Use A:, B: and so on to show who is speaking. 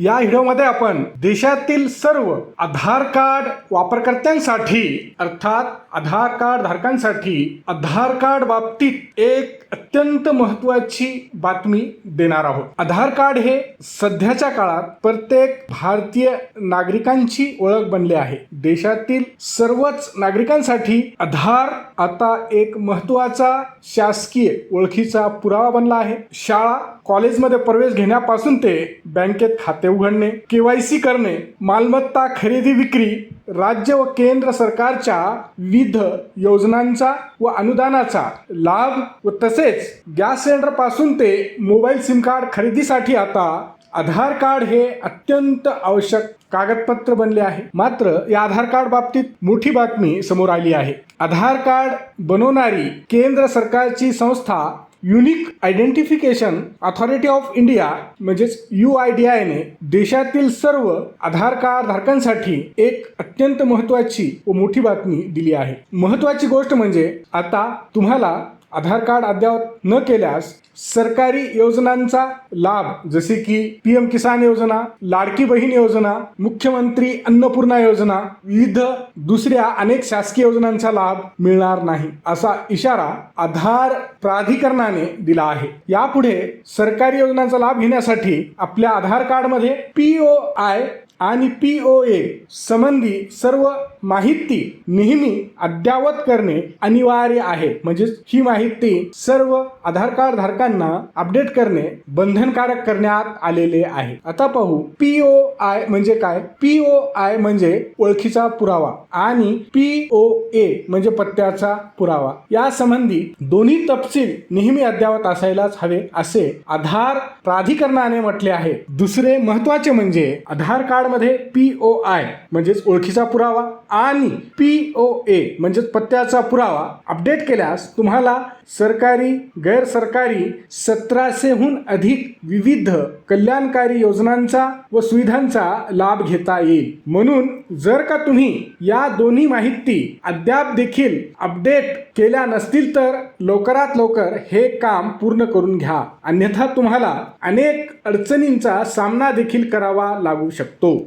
A: या व्हिडिओमध्ये आपण देशातील सर्व आधार कार्ड वापरकर्त्यांसाठी अर्थात आधार कार्ड धारकांसाठी आधार कार्ड बाबतीत एक अत्यंत महत्वाची बातमी देणार आहोत. आधार कार्ड हे सध्याच्या काळात प्रत्येक भारतीय नागरिकांची ओळख बनले आहे. देशातील सर्वच नागरिकांसाठी आधार आता एक महत्त्वाचा शासकीय ओळखीचा पुरावा बनला आहे. शाळा कॉलेजमध्ये प्रवेश घेण्यापासून ते बँकेत खाते उघडणे केवायसी करणे मालमत्ता खरेदी विक्री राज्य व केंद्र सरकारच्या विविध योजनांचा व अनुदानाचा लाभ व तसेच गॅस सिलेंडरपासून ते मोबाईल सिम कार्ड खरेदीसाठी आता आधार कार्ड हे अत्यंत आवश्यक कागदपत्र बनले आहे. मात्र या आधार कार्ड बाबतीत मोठी बातमी समोर आली आहे. आधार कार्ड बनवणारी केंद्र सरकारची संस्था unique identification authority of India म्हणजेच यू आय डी आयने देशातील सर्व आधार कार्ड धारकांसाठी एक अत्यंत महत्वाची व मोठी बातमी दिली आहे. महत्वाची गोष्ट म्हणजे आता तुम्हाला आधार कार्ड अद्यावत न केल्यास सरकारी योजनांचा लाभ जसे की पी एम किसान योजना लाडकी बहीण योजना मुख्यमंत्री अन्नपूर्णा योजना विविध दुसऱ्या अनेक शासकीय योजनांचा लाभ मिळणार नाही असा इशारा आधार प्राधिकरणाने दिला आहे. यापुढे सरकारी योजनांचा लाभ घेण्यासाठी आपल्या आधार कार्डमध्ये पी ओ आय आणि पी ओ ए संबंधी सर्व माहिती नेहमी अद्यावत करणे अनिवार्य आहे. म्हणजेच ही माहिती सर्व आधार कार्ड धारकांना अपडेट करणे बंधनकारक करण्यात आलेले आहे. आता पाहू पी ओ आय म्हणजे काय? पी ओ आय म्हणजे ओळखीचा पुरावा आणि पी ओ ए म्हणजे पत्त्याचा पुरावा. या संबंधी दोन्ही तपशील नेहमी अद्यावत असायलाच हवे असे आधार प्राधिकरणाने म्हटले आहे. दुसरे महत्त्वाचे म्हणजे आधार कार्ड मध्ये पी ओ आय म्हणजेच ओळखीचा पुरावा आणि पी ओ ए म्हणजेच पत्त्याचा पुरावा अपडेट केल्यास तुम्हाला सरकारी गैरसरकारी सतराशेहून अधिक विविध कल्याणकारी योजनांचा व सुविधांचा लाभ घेता येईल. म्हणून जर का तुम्ही या दोन्ही माहिती अद्याप देखील अपडेट केल्या नसतील तर लवकरात लवकर हे काम पूर्ण करून घ्या. अन्यथा तुम्हाला अनेक अडचणींचा सामना देखील करावा लागू शकतो.